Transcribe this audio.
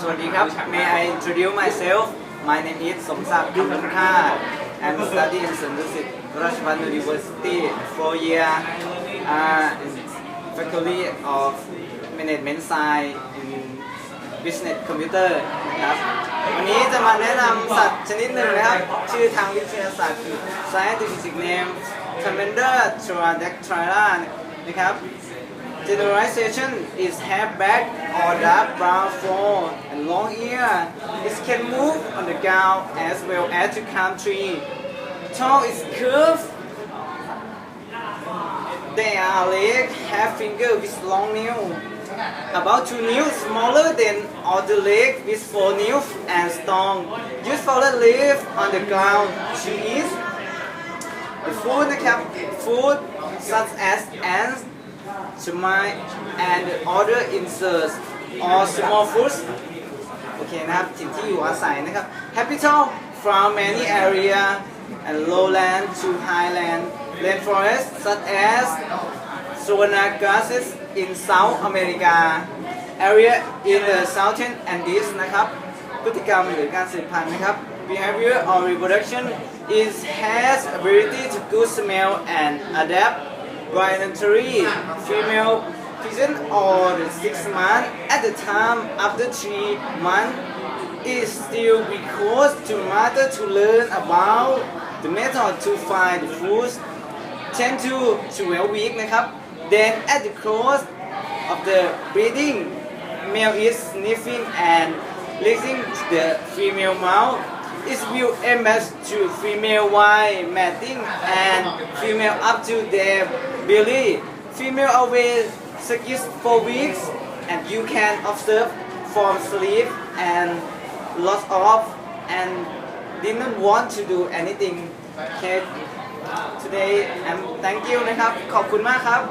สวัสดีครับ May I introduce myself My name is สมศักดิ์คำลุค่า I'm studying in St. Lucie ราชภัฏ University for year uh, in Faculty of Management Science in Business Computer นะครับวันนี้จะมาแนะนำสัตว์ชนิดหนึ่งนะครับ ชื่อทางวิทยาศาสตร์คือ Scientific name Commander Pterodactyla นะครับ Generalization is head back or dark brown form and long ear. It can move on the ground as well as the country. Tongue is curved. They are legs, half finger with long nail. About two nails smaller than other leg with four nails and strong. Used for the leaf on the ground. She is food, food such as ants, termite and other insects or small fruits โอเคนะครับถิ่นที่อยู่อาศัยนะครับ Habitat from many area and lowland to highland rainforest such as savanna grasses in South America area in the southern Andes นะครับ พฤติกรรมหรือการสืบพันธุ์นะครับ behavior or reproduction is has ability to good smell and adapt voluntary female present on the six month at the time after three month is still because to mother to learn about the method to find the food 10 to 12 week นะครับ then at the close of the breeding male is sniffing and licking the female mouth it will emerge to female while mating and female up to their belly female always six four weeks and you can observe from sleep and loss of and didn't want to do anything okay today and thank you นะครับ ขอบคุณมากครับ